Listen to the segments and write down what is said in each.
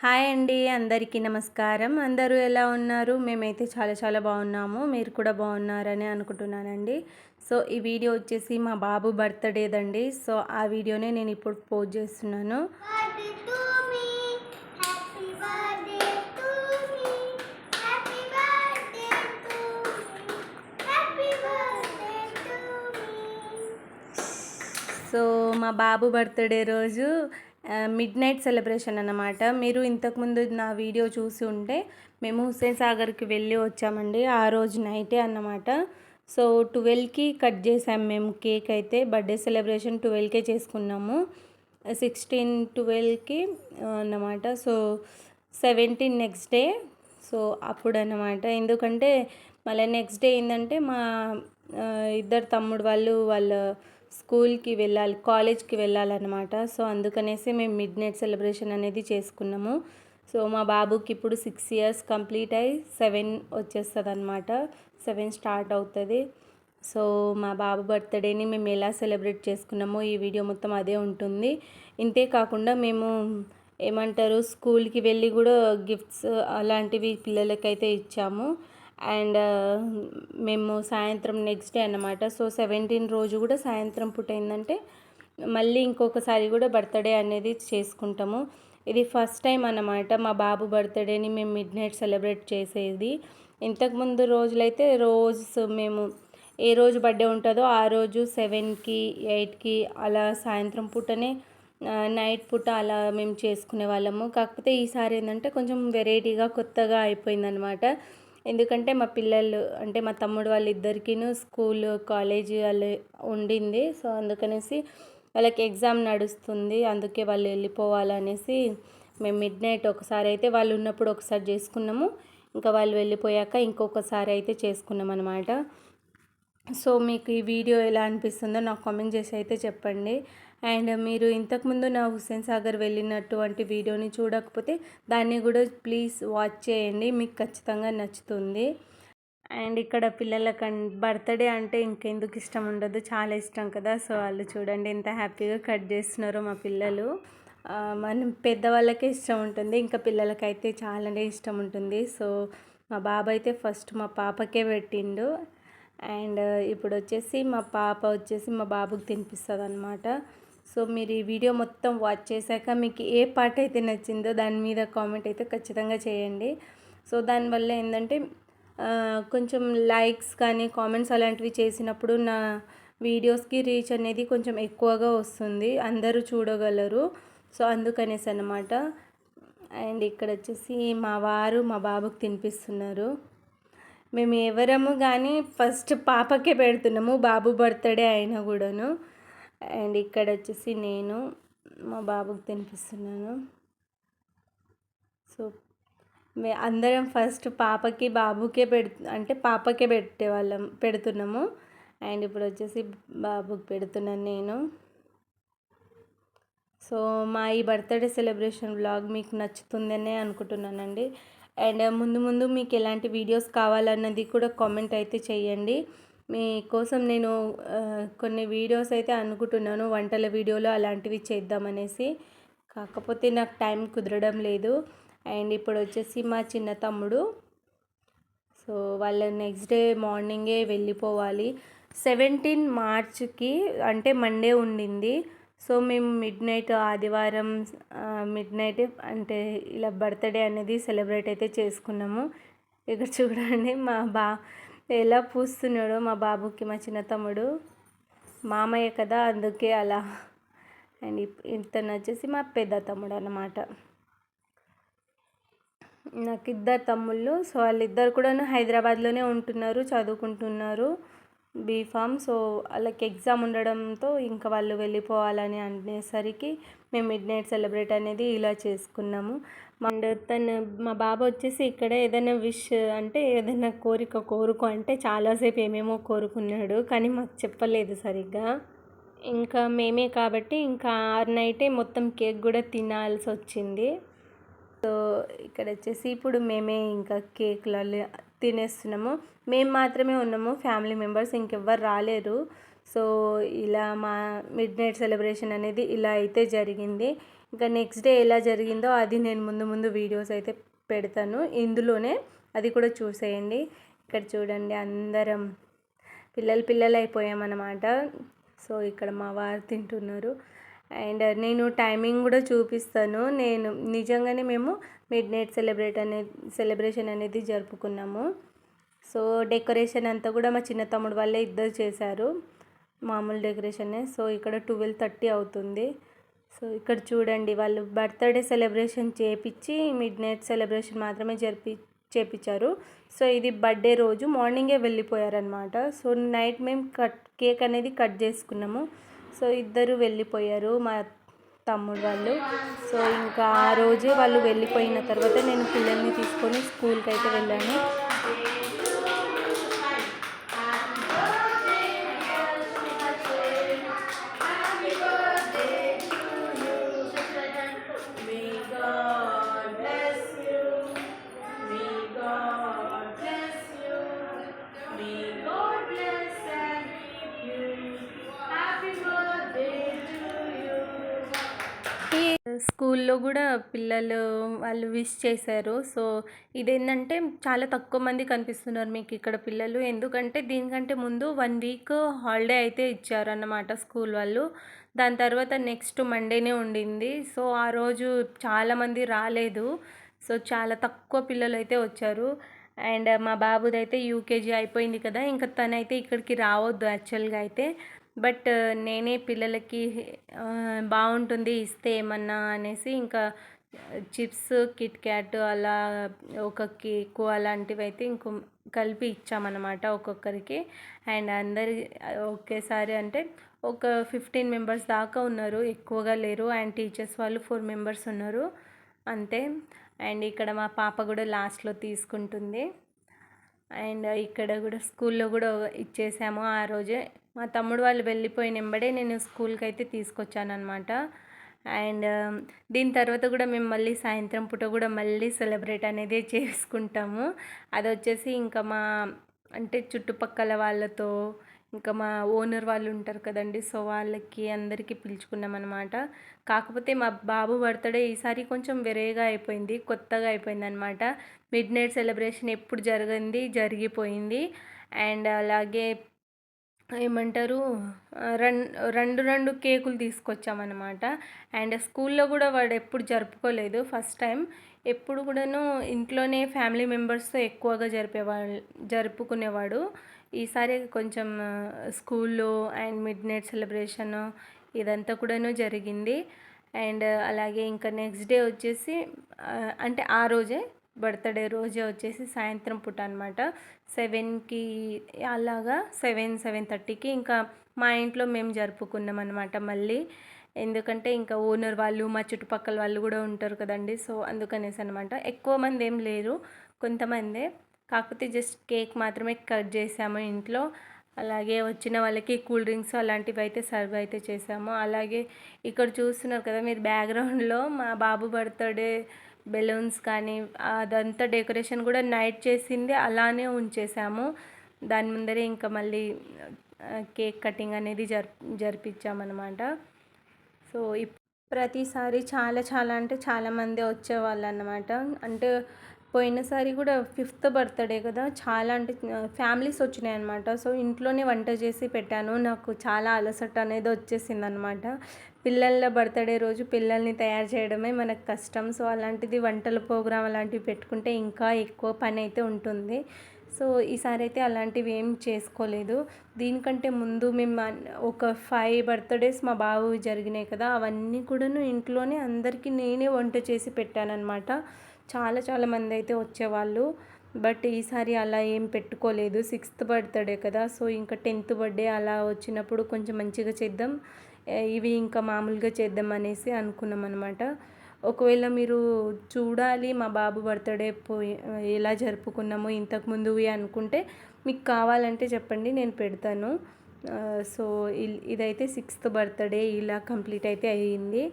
Hi అండి అందరికీ నమస్కారం. అందరూ ఎలా ఉన్నారు? మేమైతే చాలా చాలా బాగున్నాము. మీరు కూడా బాగున్నారని అనుకుంటున్నానండి. సో ఈ వీడియో వచ్చేసి మా బాబు బర్త్డేదండి సో ఆ వీడియోనే నేను ఇప్పుడు పోస్ట్ చేస్తున్నాను. సో మా బాబు బర్త్డే రోజు మిడ్ నైట్ సెలబ్రేషన్ అన్నమాట. మీరు ఇంతకుముందు నా వీడియో చూసి ఉంటే మేము హుస్సేన్ సాగర్కి వెళ్ళి వచ్చామండి ఆ రోజు నైటే అన్నమాట. సో ట్వెల్వ్కి కట్ చేసాం మేము కేక్ అయితే బర్త్డే సెలబ్రేషన్ ట్వెల్వ్కే చేసుకున్నాము. సిక్స్టీన్ ట్వెల్వ్కి అన్నమాట. So seventeen next day so అప్పుడు అన్నమాట. ఎందుకంటే మళ్ళీ నెక్స్ట్ డే ఏంటంటే మా ఇద్దరు తమ్ముడు వాళ్ళు వాళ్ళ స్కూల్కి వెళ్ళాలి కాలేజ్కి వెళ్ళాలన్నమాట. సో అందుకనేసి మేము మిడ్ నైట్ సెలబ్రేషన్ అనేది చేసుకున్నాము. సో మా బాబుకి ఇప్పుడు సిక్స్ ఇయర్స్ కంప్లీట్ అయ్యి సెవెన్ వచ్చేస్తుంది అనమాట సెవెన్ స్టార్ట్ అవుతుంది. సో మా బాబు బర్త్డేని మేము ఎలా సెలబ్రేట్ చేసుకున్నామో ఈ వీడియో మొత్తం అదే ఉంటుంది. ఇంతే కాకుండా మేము ఏమంటారు స్కూల్కి వెళ్ళి కూడా గిఫ్ట్స్ అలాంటివి పిల్లలకైతే ఇచ్చాము. అండ్ మేము సాయంత్రం నెక్స్ట్ డే అన్నమాట. సో సెవెంటీన్ రోజు కూడా సాయంత్రం పూట ఏంటంటే మళ్ళీ ఇంకొకసారి కూడా బర్త్డే అనేది చేసుకుంటాము. ఇది ఫస్ట్ టైం అన్నమాట. మా బాబు బర్త్డేని మేము మిడ్ నైట్ సెలబ్రేట్ చేసేది ఇంతకుముందు రోజులైతే రోజు మేము ఏ రోజు బర్త్డే ఉంటుందో ఆ రోజు సెవెన్కి ఎయిట్కి అలా సాయంత్రం పూటనే నైట్ పూట అలా మేము చేసుకునే వాళ్ళము. కాకపోతే ఈసారి ఏంటంటే కొంచెం వెరైటీగా కొత్తగా అయిపోయిందనమాట ఎందుకంటే మా పిల్లలు అంటే మా తమ్ముడు వాళ్ళిద్దరికీను స్కూల్ కాలేజ్ వాళ్ళు ఉండింది. సో అందుకనేసి వాళ్ళకి ఎగ్జామ్ నడుస్తుంది. అందుకే వాళ్ళు వెళ్ళిపోవాలనేసి మేము మిడ్ నైట్ ఒకసారి అయితే వాళ్ళు ఉన్నప్పుడు ఒకసారి చేసుకున్నాము. ఇంకా వాళ్ళు వెళ్ళిపోయాక ఇంకొకసారి అయితే చేసుకున్నాం అనమాట సో మీకు ఈ వీడియో ఎలా అనిపిస్తుందో నాకు కామెంట్ చేసి అయితే చెప్పండి. అండ్ మీరు ఇంతకుముందు నా హుస్సేన్ సాగర్ వెళ్ళినటువంటి వీడియోని చూడకపోతే దాన్ని కూడా ప్లీజ్ వాచ్ చేయండి మీకు ఖచ్చితంగా నచ్చుతుంది. అండ్ ఇక్కడ పిల్లలకి బర్త్డే అంటే ఇంకెందుకు ఇష్టం ఉండదు చాలా ఇష్టం కదా. సో వాళ్ళు చూడండి ఎంత హ్యాపీగా కట్ చేస్తున్నారో మా పిల్లలు. మనం పెద్దవాళ్ళకే ఇష్టం ఉంటుంది ఇంకా పిల్లలకైతే చాలానే ఇష్టం ఉంటుంది. సో మా బాబు అయితే ఫస్ట్ మా పాపకే పెట్టిండు. అండ్ ఇప్పుడు వచ్చేసి మా పాప వచ్చేసి మా బాబుకి తినిపిస్తుంది అనమాట సో మీరు ఈ వీడియో మొత్తం వాచ్ చేశాక మీకు ఏ పార్ట్ అయితే నచ్చిందో దాని మీద కామెంట్ అయితే ఖచ్చితంగా చేయండి. సో దానివల్ల ఏంటంటే కొంచెం లైక్స్ కానీ కామెంట్స్ అలాంటివి చేసినప్పుడు నా వీడియోస్కి రీచ్ అనేది కొంచెం ఎక్కువగా వస్తుంది. అందరూ చూడగలరు. సో అందుకనేసి అనమాట అండ్ ఇక్కడ వచ్చేసి మా వారు మా బాబుకి తినిపిస్తున్నారు. మేము ఎవరము కానీ ఫస్ట్ పాపకే పెడుతున్నాము బాబు బర్త్డే అయినా కూడాను. అండ్ ఇక్కడ వచ్చేసి నేను మా బాబుకి తినిపిస్తున్నాను. సో మే అందరం ఫస్ట్ పాపకి బాబుకే పెడు అంటే పాపకే పెట్టేవాళ్ళం పెడుతున్నాము. అండ్ ఇప్పుడు వచ్చేసి బాబుకి పెడుతున్నాను నేను. సో మా ఈ బర్త్డే సెలబ్రేషన్ బ్లాగ్ మీకు నచ్చుతుందనే అనుకుంటున్నానండి. అండ్ ముందు ముందు మీకు ఎలాంటి వీడియోస్ కావాలన్నది కూడా కామెంట్ అయితే చేయండి. మీకోసం నేను కొన్ని వీడియోస్ అయితే అనుకుంటున్నాను. వంటల వీడియోలో అలాంటివి చేద్దామనేసి. కాకపోతే నాకు టైం కుదరడం లేదు. అండ్ ఇప్పుడు వచ్చేసి మా చిన్న తమ్ముడు. సో వాళ్ళ నెక్స్ట్ డే మార్నింగే వెళ్ళిపోవాలి. సెవెంటీన్ మార్చ్కి అంటే మండే ఉండింది. సో మేము మిడ్ నైట్ ఆదివారం మిడ్ నైట్ అంటే ఇలా బర్త్డే అనేది సెలబ్రేట్ అయితే చేసుకున్నాము. ఇక్కడ చూడండి మా బా ఎలా పూస్తున్నాడో మా బాబుకి మా చిన్న తమ్ముడు. మామయ్య కదా అందుకే అలా. అండ్ ఇప్- ఇతను వచ్చేసి మా పెద్ద తమ్ముడు అన్నమాట. నాకు ఇద్దరు తమ్ముళ్ళు సో వాళ్ళిద్దరు కూడా హైదరాబాద్లోనే ఉంటున్నారు చదువుకుంటున్నారు. బీఫామ్ సో వాళ్ళకి ఎగ్జామ్ ఉండడంతో ఇంకా వాళ్ళు వెళ్ళిపోవాలని అనేసరికి మేము మిడ్ నైట్ సెలబ్రేట్ అనేది ఇలా చేసుకున్నాము. అండ్ తను మా బాబు వచ్చేసి ఇక్కడ ఏదైనా విష్ అంటే ఏదైనా కోరిక కోరుకో అంటే చాలాసేపు ఏమేమో కోరుకున్నాడు కానీ మాకు చెప్పలేదు సరిగ్గా. ఇంకా మేమే కాబట్టి ఇంకా ఆరు నైటే మొత్తం కేక్ కూడా తినాల్సి వచ్చింది. సో ఇక్కడ వచ్చేసి ఇప్పుడు మేమే ఇంకా కేక్లు తినేస్తున్నాము. మేము మాత్రమే ఉన్నాము. ఫ్యామిలీ మెంబర్స్ ఇంకెవ్వరు రాలేరు. సో ఇలా మా మిడ్ నైట్ సెలబ్రేషన్ అనేది ఇలా అయితే జరిగింది. ఇంకా నెక్స్ట్ డే ఎలా జరిగిందో అది నేను ముందు ముందు వీడియోస్ అయితే పెడతాను. ఇందులోనే అది కూడా చూసేయండి. ఇక్కడ చూడండి అందరం పిల్లలు పిల్లలు అయిపోయామన్నమాట సో ఇక్కడ మా వారు తింటున్నారు. అండ్ నేను టైమింగ్ కూడా చూపిస్తాను. నేను నిజంగానే మేము మిడ్ నైట్ సెలబ్రేట్ అనేది సెలబ్రేషన్ అనేది జరుపుకున్నాము. సో డెకరేషన్ అంతా కూడా మా చిన్న తమ్ముడు వాళ్ళే ఇద్దరు చేశారు. మామూలు డెకరేషనే. సో ఇక్కడ ట్వెల్వ్ థర్టీ అవుతుంది. సో ఇక్కడ చూడండి వాళ్ళు బర్త్డే సెలబ్రేషన్ చేపించి మిడ్ నైట్ సెలబ్రేషన్ మాత్రమే జరిపి చేపించారు సో ఇది బర్త్డే రోజు మార్నింగే వెళ్ళిపోయారనమాట సో నైట్ మేము కట్ కేక్ అనేది కట్ చేసుకున్నాము. సో ఇద్దరు వెళ్ళిపోయారు మా తమ్ముడు వాళ్ళు. సో ఇంకా ఆ రోజే వాళ్ళు వెళ్ళిపోయిన తర్వాత నేను పిల్లల్ని తీసుకొని స్కూల్కి అయితే వెళ్ళాను. స్కూల్లో కూడా పిల్లలు వాళ్ళు విష్ చేశారు. సో ఇదేంటంటే చాలా తక్కువ మంది కనిపిస్తున్నారు మీకు ఇక్కడ పిల్లలు. ఎందుకంటే దీనికంటే ముందు వన్ వీక్ హాలిడే అయితే ఇచ్చారు అన్నమాట స్కూల్ వాళ్ళు. దాని తర్వాత నెక్స్ట్ మండేనే ఉండింది. సో ఆ రోజు చాలామంది రాలేదు. సో చాలా తక్కువ పిల్లలు అయితే వచ్చారు. అండ్ మా బాబుది అయితే యూకేజీ అయిపోయింది కదా. ఇంకా తనైతే ఇక్కడికి రావద్దు యాక్చువల్గా అయితే. బట్ నేనే పిల్లలకి బాగుంటుంది ఇస్తే ఏమన్నా అనేసి ఇంకా చిప్స్ కిట్ క్యాట్ అలా ఒక కేకు అలాంటివి అయితే ఇంకో కలిపి ఇచ్చామన్నమాట ఒక్కొక్కరికి. అండ్ అందరి ఒకేసారి అంటే ఒక ఫిఫ్టీన్ మెంబర్స్ దాకా ఉన్నారు ఎక్కువగా లేరు. అండ్ టీచర్స్ వాళ్ళు ఫోర్ మెంబర్స్ ఉన్నారు అంతే. అండ్ ఇక్కడ మా పాప కూడా లాస్ట్లో తీసుకుంటుంది. అండ్ ఇక్కడ కూడా స్కూల్లో కూడా ఇచ్చేసాము. ఆ రోజే మా తమ్ముడు వాళ్ళు వెళ్ళిపోయిన వెంబడే నేను స్కూల్కి అయితే తీసుకొచ్చాను అనమాట అండ్ um, దీని తర్వాత కూడా మేము మళ్ళీ సాయంత్రం పూట కూడా మళ్ళీ సెలబ్రేట్ అనేది చేసుకుంటాము. అది వచ్చేసి ఇంకా మా అంటే చుట్టుపక్కల వాళ్ళతో ఇంకా మా ఓనర్ వాళ్ళు ఉంటారు కదండి సో వాళ్ళకి అందరికీ పిలుచుకున్నాం అనమాట కాకపోతే మా బాబు బర్త్డే ఈసారి కొంచెం వెరేగా అయిపోయింది కొత్తగా అయిపోయింది అనమాట మిడ్ నైట్ సెలబ్రేషన్ ఎప్పుడు జరిగింది జరిగిపోయింది. అండ్ అలాగే ఏమంటారు? రన్ రెండు రెండు కేకులు తీసుకొచ్చామన్నమాట. అండ్ స్కూల్లో కూడా వాడు ఎప్పుడు జరుపుకోలేదు. ఫస్ట్ టైం ఎప్పుడు కూడాను ఇంట్లోనే ఫ్యామిలీ మెంబర్స్తో ఎక్కువగా జరిపేవా జరుపుకునేవాడు. ఈసారి కొంచెం స్కూల్లో అండ్ మిడ్ నైట్ సెలబ్రేషన్ ఇదంతా కూడాను జరిగింది. అండ్ అలాగే ఇంకా నెక్స్ట్ డే వచ్చేసి అంటే ఆ రోజే బర్త్డే రోజే వచ్చేసి సాయంత్రం పూట అనమాట సెవెన్కి అలాగా సెవెన్ సెవెన్ థర్టీకి ఇంకా మా ఇంట్లో మేము జరుపుకున్నాం అనమాట మళ్ళీ. ఎందుకంటే ఇంకా ఓనర్ వాళ్ళు మా చుట్టుపక్కల వాళ్ళు కూడా ఉంటారు కదండి. సో అందుకనేసి అనమాట ఎక్కువ మంది ఏం లేరు కొంతమందే. కాకపోతే జస్ట్ కేక్ మాత్రమే కట్ చేసాము ఇంట్లో. అలాగే వచ్చిన వాళ్ళకి కూల్ డ్రింక్స్ అలాంటివి అయితే సర్వ్ అయితే చేసాము. అలాగే ఇక్కడ చూస్తున్నారు కదా మీరు బ్యాక్గ్రౌండ్లో మా బాబు బర్త్డే బెలూన్స్ కానీ అదంతా డెకరేషన్ కూడా నైట్ చేసింది అలానే ఉంచేసాము. దాని ముందరే ఇంకా మళ్ళీ కేక్ కటింగ్ అనేది జరి జరిపించామన్నమాట. సో ప్రతిసారి చాలా చాలా అంటే చాలామంది వచ్చేవాళ్ళు అన్నమాట అంటే పోయినసారి కూడా ఫిఫ్త్ బర్త్డే కదా చాలా అంటే ఫ్యామిలీస్ వచ్చినాయి అనమాట సో ఇంట్లోనే వంట చేసి పెట్టాను. నాకు చాలా అలసట అనేది వచ్చేసింది అనమాట పిల్లల బర్త్డే రోజు పిల్లల్ని తయారు చేయడమే మనకు కష్టం. సో అలాంటిది వంటల ప్రోగ్రాం అలాంటివి పెట్టుకుంటే ఇంకా ఎక్కువ పని అయితే ఉంటుంది. సో ఈసారి అయితే అలాంటివి ఏం చేసుకోలేదు. దీనికంటే ముందు మేము ఒక ఫైవ్ బర్త్డేస్ మా బాబు జరిగినాయి కదా అవన్నీ కూడాను ఇంట్లోనే అందరికీ నేనే వంట చేసి పెట్టానన్నమాట. చాలా చాలా మంది అయితే వచ్చేవాళ్ళు. బట్ ఈసారి అలా ఏం పెట్టుకోలేదు. సిక్స్త్ బర్త్డే కదా సో ఇంకా టెన్త్ బర్త్డే అలా వచ్చినప్పుడు కొంచెం మంచిగా చేద్దాం. ఇవి ఇంకా మామూలుగా చేద్దాం అనేసి అనుకున్నాం అనమాట ఒకవేళ మీరు చూడాలి మా బాబు బర్త్డే పోయి ఎలా జరుపుకున్నామో ఇంతకుముందువి అనుకుంటే మీకు కావాలంటే చెప్పండి నేను పెడతాను. సో ఇల్- ఇదైతే సిక్స్త్ బర్త్డే ఇలా కంప్లీట్ అయితే అయ్యింది.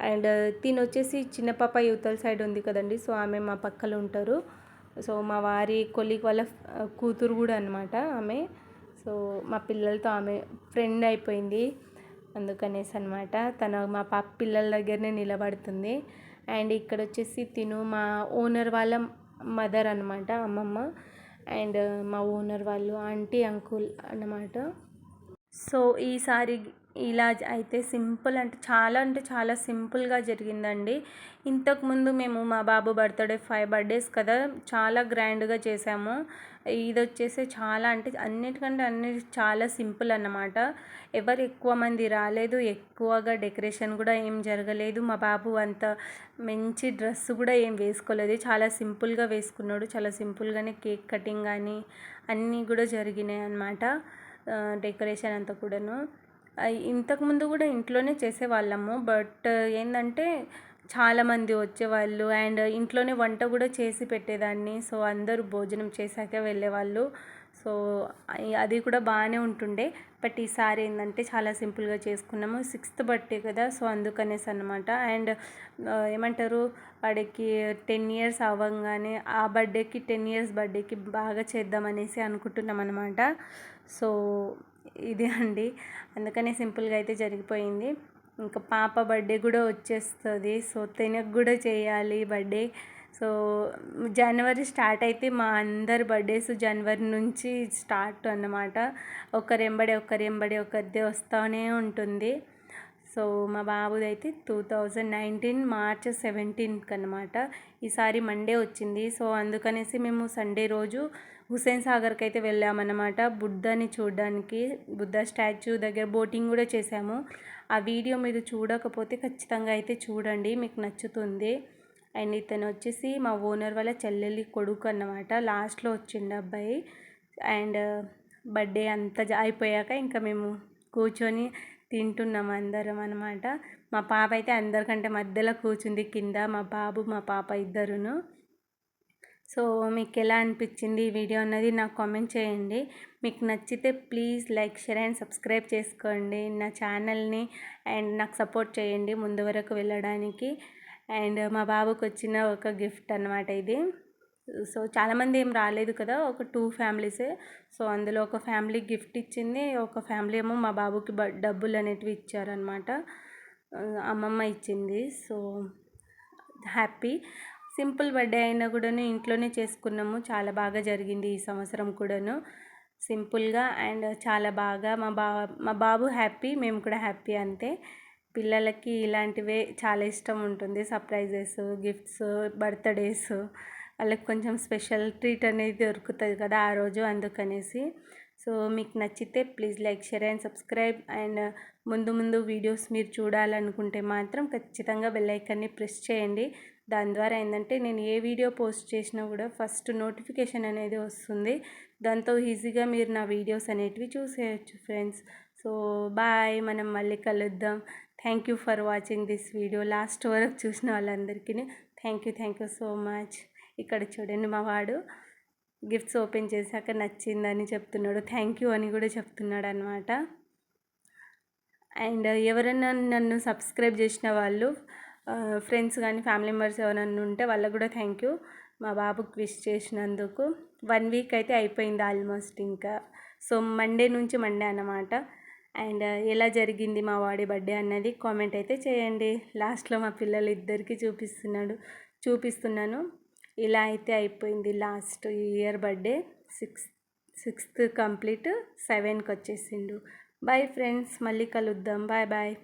అండ్ తిను వచ్చేసి చిన్న పాప యువతల సైడ్ ఉంది కదండి సో ఆమె మా పక్కలు ఉంటారు. సో మా వారి కొలిక్ వాళ్ళ కూతురు కూడా అనమాట ఆమె. సో మా పిల్లలతో ఆమె ఫ్రెండ్ అయిపోయింది. అందుకనేసి అనమాట తను మా పాప పిల్లల దగ్గరనే నిలబడుతుంది. అండ్ ఇక్కడ వచ్చేసి తిను మా ఓనర్ వాళ్ళ మదర్ అనమాట అమ్మమ్మ. అండ్ మా ఓనర్ వాళ్ళు ఆంటీ అంకుల్ అన్నమాట. సో ఈసారి ఇలా అయితే సింపుల్ అంటే చాలా అంటే చాలా సింపుల్గా జరిగిందండి. ఇంతకుముందు మేము మా బాబు బర్త్డే ఫైవ్ బర్త్డేస్ కదా చాలా గ్రాండ్గా చేసాము. ఇది వచ్చేసి చాలా అంటే అన్నిటికంటే అన్ని చాలా సింపుల్ అన్నమాట. ఎవరు ఎక్కువ మంది రాలేదు ఎక్కువగా డెకరేషన్ కూడా ఏం జరగలేదు. మా బాబు అంత మంచి డ్రెస్ కూడా ఏం వేసుకోలేదు. చాలా సింపుల్గా వేసుకున్నాడు. చాలా సింపుల్గానే కేక్ కటింగ్ కానీ అన్నీ కూడా జరిగినాయి అన్నమాట. డెకరేషన్ అంతా కూడాను. ఇంతకుముందు కూడా ఇంట్లోనే చేసేవాళ్ళము. బట్ ఏంటంటే చాలామంది వచ్చేవాళ్ళు అండ్ ఇంట్లోనే వంట కూడా చేసి పెట్టేదాన్ని. సో అందరూ భోజనం చేశాక వెళ్ళేవాళ్ళు. సో అది కూడా బాగానే ఉంటుండే. బట్ ఈసారి ఏంటంటే చాలా సింపుల్గా చేసుకున్నాము. సిక్స్త్ బర్త్డే కదా సో అందుకనేసి అనమాట అండ్ ఏమంటారు? వాడికి టెన్ ఇయర్స్ అవ్వగానే ఆ బర్త్డేకి టెన్ ఇయర్స్ బర్త్డేకి బాగా చేద్దామనేసి అనుకుంటున్నాం అనమాట సో ఇదే అండి. అందుకనే సింపుల్గా అయితే జరిగిపోయింది. ఇంకా పాప బర్త్డే కూడా వచ్చేస్తుంది. సో తినకు కూడా చేయాలి బర్త్డే. సో జనవరి స్టార్ట్ అయితే మా అందరి బర్త్డేస్ జనవరి నుంచి స్టార్ట్ అన్నమాట. ఒకరెంబడి ఒకరెంబడి ఒకరిదే వస్తూనే ఉంటుంది. సో మా బాబుది అయితే టూ థౌజండ్ నైన్టీన్ మార్చ్ సెవెంటీన్కి అనమాట ఈసారి మండే వచ్చింది. సో అందుకనేసి మేము సండే రోజు హుసేన్ సాగర్కి అయితే వెళ్ళామన్నమాట. బుద్ధని చూడడానికి బుద్ధ స్టాచ్యూ దగ్గర బోటింగ్ కూడా చేసాము ఆ వీడియో మీరు చూడకపోతే ఖచ్చితంగా అయితే చూడండి మీకు నచ్చుతుంది. అండ్ ఇతను వచ్చేసి మా ఓనర్ వాళ్ళ చెల్లెలి కొడుకు అన్నమాట. లాస్ట్లో వచ్చిండు అబ్బాయి. అండ్ బర్త్డే అంతా అయిపోయాక ఇంకా మేము కూర్చొని తింటున్నాం అందరం అనమాట మా పాప అయితే అందరికంటే మధ్యలో కూర్చుంది కింద మా బాబు మా పాప ఇద్దరును. సో మీకు ఎలా అనిపించింది ఈ వీడియో అన్నది నాకు కామెంట్ చేయండి. మీకు నచ్చితే please like share and subscribe చేసుకోండి. నా ఛానల్ని అండ్ నాకు సపోర్ట్ చేయండి ముందు వరకు వెళ్ళడానికి. అండ్ మా బాబుకి వచ్చిన ఒక గిఫ్ట్ అన్నమాట ఇది. సో చాలామంది ఏం రాలేదు కదా ఒక టూ ఫ్యామిలీసే. సో అందులో ఒక ఫ్యామిలీ గిఫ్ట్ ఇచ్చింది. ఒక ఫ్యామిలీ ఏమో మా బాబుకి బ డబ్బులు అనేటివి ఇచ్చారనమాట అమ్మమ్మ ఇచ్చింది. So happy. సింపుల్ బర్త్డే అయినా కూడాను ఇంట్లోనే చేసుకున్నాము. చాలా బాగా జరిగింది ఈ సంవత్సరం కూడాను. సింపుల్గా అండ్ చాలా బాగా మా బా మా బాబు హ్యాపీ మేము కూడా హ్యాపీ అంతే. పిల్లలకి ఇలాంటివే చాలా ఇష్టం ఉంటుంది. సర్ప్రైజెస్ గిఫ్ట్స్ బర్త్డేస్ వాళ్ళకి కొంచెం స్పెషల్ ట్రీట్ అనేది దొరుకుతుంది కదా ఆ రోజు అందుకనేసి. సో మీకు నచ్చితే please like share and subscribe. And ముందు ముందు వీడియోస్ మీరు చూడాలనుకుంటే మాత్రం ఖచ్చితంగా బెల్ ఐకాన్ని ప్రెస్ చేయండి. దాని ద్వారా ఏంటంటే నేను ఏ వీడియో పోస్ట్ చేసినా కూడా ఫస్ట్ నోటిఫికేషన్ అనేది వస్తుంది. దాంతో ఈజీగా మీరు నా వీడియోస్ అనేటివి చూసేయచ్చు ఫ్రెండ్స్. So bye. మనం మళ్ళీ కలుద్దాం. Thank you for watching this video. Last వరకు చూసిన వాళ్ళందరికీ thank you thank you so much. ఇక్కడ చూడండి మా వాడు గిఫ్ట్స్ ఓపెన్ చేశాక నచ్చిందని చెప్తున్నాడు. థ్యాంక్ యూ అని కూడా చెప్తున్నాడు అనమాట అండ్ ఎవరైనా నన్ను సబ్స్క్రైబ్ చేసిన వాళ్ళు ఫ్రెండ్స్ కానీ ఫ్యామిలీ మెంబర్స్ ఎవరైనా ఉంటే వాళ్ళకు కూడా థ్యాంక్ యూ మా బాబుకి విష్ చేసినందుకు. వన్ వీక్ అయితే అయిపోయింది ఆల్మోస్ట్ ఇంకా. సో మండే నుంచి మండే అన్నమాట. అండ్ ఎలా జరిగింది మా వాడి బర్త్డే అన్నది కామెంట్ అయితే చేయండి. లాస్ట్లో మా పిల్లలు ఇద్దరికి చూపిస్తున్నాడు చూపిస్తున్నాను. ఇలా అయితే అయిపోయింది last year birthday six sixth complete సెవెన్కి వచ్చేసిండు. బాయ్ ఫ్రెండ్స్ మళ్ళీ కలుద్దాం. Bye bye